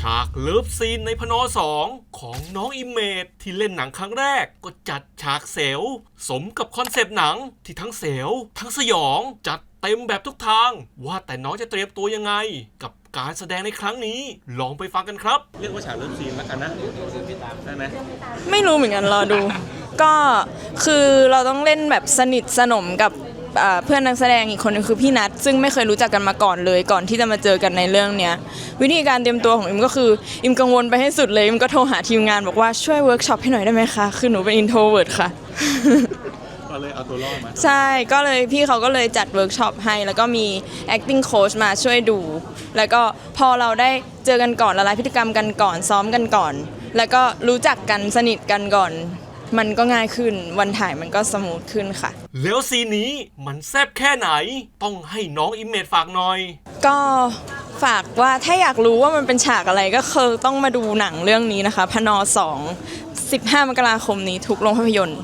ฉากเลิฟซีนในพนอสองของน้องอิเมจที่เล่นหนังครั้งแรกก็จัดฉากเซลสมกับคอนเซปต์หนังที่ทั้งเซลทั้งสยองจัดเต็มแบบทุกทาง ว่าแต่น้องจะเตรียมตัวยังไง กับการแสดงในครั้งนี้ ลองไปฟังกันครับ เรียกว่าฉากเริ่มซีนแล้วกันนะได้ไหมไม่รู้เหมือนกันรอดู ก็คือเราต้องเล่นแบบสนิทสนมกับ อ่าเพื่อนนักแสดงอีกคนนึงคือพี่นัทซึ่งไม่เคยรู้จักกันมาก่อนเลยก่อนที่จะมาเจอกันในเรื่องเนี้ยวิธีการเตรียมตัวของอิมก็คืออิมกังวลไปให้สุดเลยอิมก็โทรหาทีมงานบอกว่าช่วยเวิร์กช็อปให้หน่อยได้ไหมคะคือหนูเป็นอินโทรเวิร์ดค่ะ ก็เลยเอาตัวรอดมาใช่ ก็เลยพี่เขาก็เลยจัดเวิร์กช็อปให้ แล้วก็มี acting coach มาช่วยดู แล้วก็พอเราได้เจอกันก่อนละลายพฤติกรรมกันก่อนซ้อมกันก่อน แล้วก็รู้จักกันสนิทกันก่อน มันก็ง่ายขึ้น วันถ่ายมันก็สมูทขึ้นค่ะ แล้วซีนนี้มันแซบแค่ไหน ต้องให้น้องอิมเมจฝากหน่อย ก็ฝากว่าถ้าอยากรู้ว่ามันเป็นฉากอะไรก็คือต้องมาดูหนังเรื่องนี้นะคะ พนอสอง15 มกราคมนี้ทุกโรงภาพยนตร์